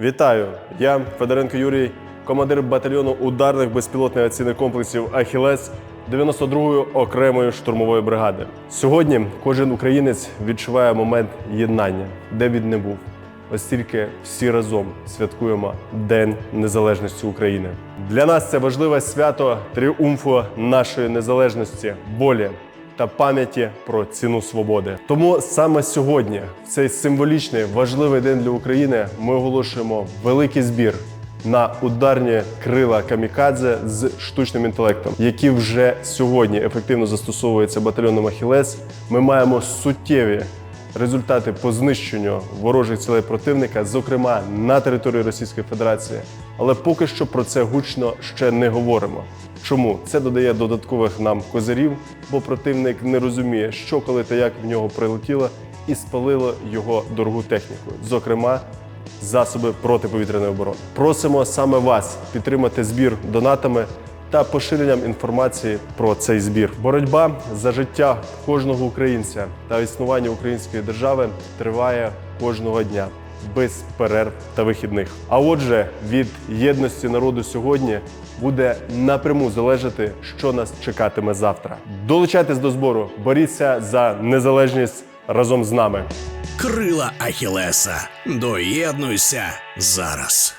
Вітаю! Я Федоренко Юрій, командир батальйону ударних безпілотних авіаційних комплексів Ахілес 92-ї окремої штурмової бригади. Сьогодні кожен українець відчуває момент єднання, де він не був. Оскільки всі разом святкуємо День Незалежності України. Для нас це важливе свято тріумфу нашої незалежності, болі та пам'яті про ціну свободи. Тому саме сьогодні, в цей символічний важливий день для України, ми оголошуємо великий збір на ударні крила камікадзе з штучним інтелектом, які вже сьогодні ефективно застосовуються батальйоном Ахілес. Ми маємо суттєві результати по знищенню ворожих цілей противника, зокрема на території Російської Федерації. Але поки що про це гучно ще не говоримо. Чому це додає додаткових нам козирів, бо противник не розуміє, що коли та як в нього прилетіло, і спалило його дорогу техніку, зокрема засоби протиповітряної оборони. Просимо саме вас підтримати збір донатами та поширенням інформації про цей збір. Боротьба за життя кожного українця та існування української держави триває кожного дня. Без перерв та вихідних. А отже, від єдності народу сьогодні буде напряму залежати, що нас чекатиме завтра. Долучайтесь до збору, боріться за незалежність разом з нами. Крила Ахілеса. Доєднуйся зараз.